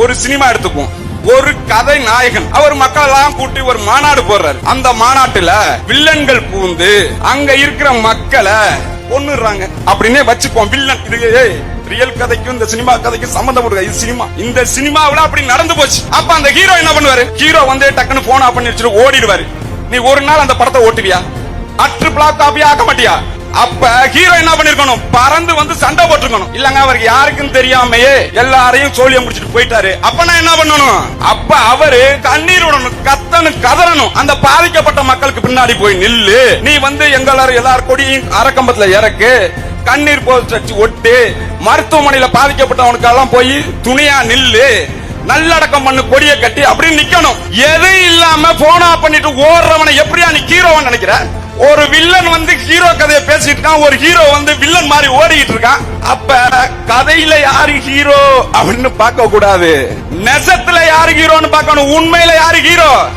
ஒரு சினிமா எடுத்துக்குவோம். ஒரு கதை நாயகன். அவர் மக்கள் எல்லாம் கூட்டி ஒரு மாநாடு போடுறாரு. அந்த மாநாட்டுல வில்லன்கள் பூந்து அங்க இருக்கிற மக்களை கொன்னுடுறாங்க. அப்படின்னே வச்சுக்குவோம். வில்லன் இது ரியல் கதைக்கும் இந்த சினிமா கதைக்கும் சம்பந்தப்பட்ட இது சினிமா. இந்த சினிமாவுல அப்படி நடந்து போச்சு. அப்ப அந்த ஹீரோ என்ன பண்ணுவாரு? ஹீரோ வந்து டக்குன்னு போன் ஆஃப் பண்ணி வச்சுட்டு ஓடிடுவாரு. நீ ஒரு நாள் அந்த படத்தை ஓட்டுவியா? அற்று பிளாக் காப்பியா ஆக்க மாட்டியா? அப்ப ஹீரோ என்ன பண்ணிருக்கணும்? பறந்து வந்து சண்டை போட்டுருக்கணும். இல்லங்க அவருக்கு யாருக்கும் தெரியாமையே எல்லாரையும் சோழிய முடிச்சிட்டு போயிட்டாரு. அப்ப நான் என்ன பண்ணணும்? அப்ப அவரு கண்ணீர் விடணும் கத்தனு கதறணும். அந்த பாதிக்கப்பட்ட மக்களுக்கு பின்னாடி போய் நில்லு. நீ வந்து எங்களாரும் எல்லார் கொடியும் அரக்கம்பத்துல இறக்கு கண்ணீர் போஸ்ட் வச்சு ஒட்டு மருத்துவமனையில பாதிக்கப்பட்டவனுக்கெல்லாம் போய் துணியா நில்லு. நல்லடக்கம் பண்ணு கொடியை கட்டி அப்படின்னு நிக்கணும். எது இல்லாம போனா பண்ணிட்டு ஓடுறவனை எப்படியா நீ ஹீரோவா நினைக்கிற? ஒரு வில்லன் வந்து ஹீரோ கதையை பேசிட்டு இருக்கான். ஒரு ஹீரோ வந்து வில்லன் மாதிரி ஓடிட்டு இருக்கான். அப்ப கதையில யாரு ஹீரோ அப்படின்னு பார்க்க கூடாது நெசத்துல யாரு ஹீரோன்னு பார்க்கணும். உண்மையில யாரு ஹீரோ?